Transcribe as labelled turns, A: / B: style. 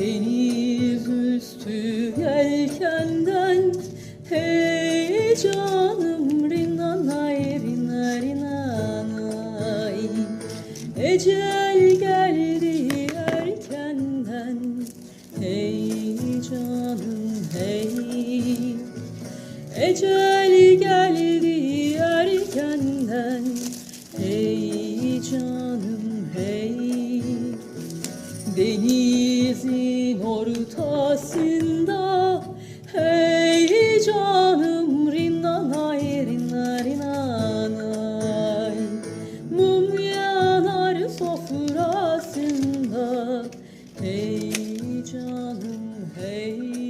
A: Deniz üstü yelkenden Hey canım rinanay rina rinanay Ecel geldi erkenden Hey canım hey. Ecel geldi erkenden Hey. Canım hey denizin ortasında Hey canım rinnanay rinnanay. Mum yanar sofrasında Hey canım hey